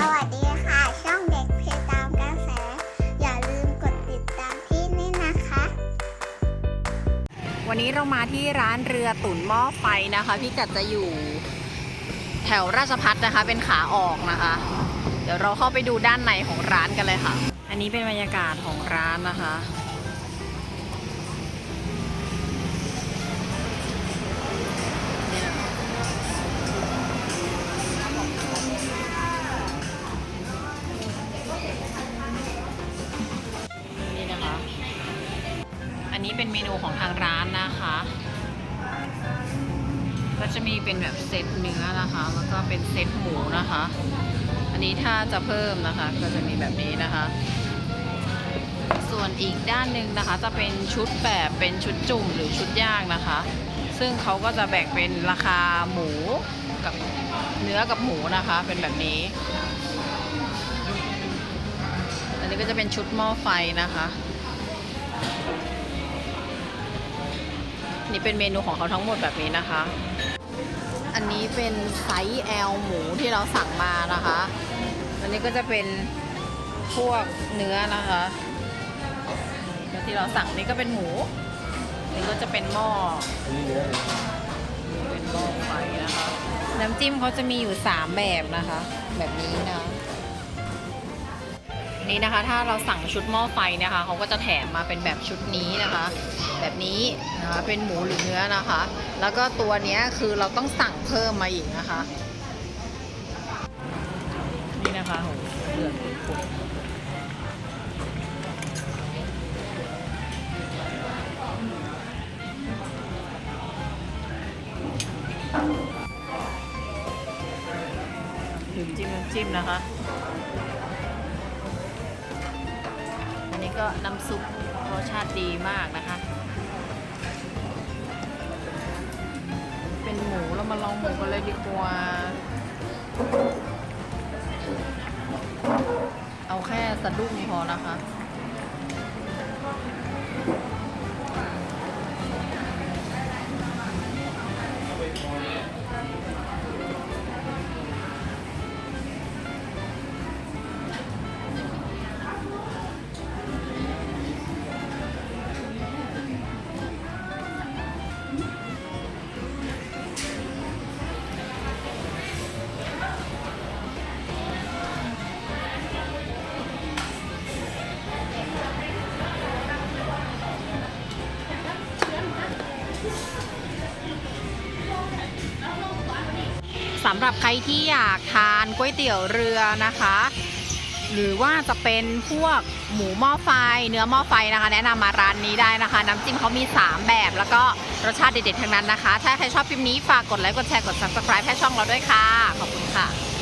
สวัสดีค่ะ ช่องเด็กเพจตามกระแส อย่าลืมกดติดตามที่นี่นะคะ วันนี้เรามาที่ร้านเรือตุ๋นหม้อไฟนะคะ พี่กัดจะอยู่แถวราชพัฒนะคะ เป็นขาออกนะคะ เดี๋ยวเราเข้าไปดูด้านในของร้านกันเลยค่ะ อันนี้เป็นบรรยากาศของร้านนะคะ นี้เป็นเมนูของทางร้านนะคะ ก็จะมีเป็นแบบเซตเนื้อนะคะ แล้วก็เป็นเซตหมูนะคะ อันนี้ถ้าจะเพิ่มนะคะ ก็จะมีแบบนี้นะคะ ส่วนอีกด้านหนึ่งนะคะ จะเป็นชุดแบบเป็นชุดจุ่มหรือชุดย่างนะคะ ซึ่งเขาก็จะแบ่งเป็นราคาหมูกับเนื้อกับหมูนะคะ เป็นแบบนี้ อันนี้ก็จะเป็นชุดหม้อไฟนะคะ นี่เป็นเมนูของเขาทั้งหมดแบบนี้นะคะ อันนี้เป็นไซส์ L หมูที่เราสั่งมานะคะ อันนี้ก็จะเป็นพวกเนื้อนะคะที่เราสั่งนี่ก็เป็นหมูนี่ก็จะเป็นหม้อเป็นหม้อไฟนะคะ น้ำจิ้มเขาจะมีอยู่ 3 แบบนะคะ แบบนี้นะ นี่นะคะ ถ้าเราสั่งชุดหม้อไฟนะคะเขาก็จะแถมมาเป็นแบบชุดนี้นะคะ แบบนี้นะคะเป็นหมูหรือเนื้อนะคะ แล้วก็ตัวเนี้ยคือเราต้องสั่งเพิ่มมาอีกนะคะ นี่นะคะโหเดือดปุดถึงจิ้มน้ำจิ้มนะคะ ก็น้ำซุปรสชาติดีมากนะคะ เป็นหมูเรามาลองหมูกันเลยดีกว่า เอาแค่สะดุ้งพอนะคะ สำหรับใครที่อยากทานก๋วยเตี๋ยวเรือนะคะ หรือว่าจะเป็นพวกหมูหม้อไฟ เนื้อหม้อไฟนะคะ แนะนำมาร้านนี้ได้นะคะ น้ำจิ้มเขามี 3 แบบ แล้วก็รสชาติเด็ดๆทั้งนั้นนะคะ ถ้าใครชอบคลิปนี้ฝากกดไลค์กดแชร์กด subscribe ให้ช่องเราด้วยค่ะ ขอบคุณค่ะ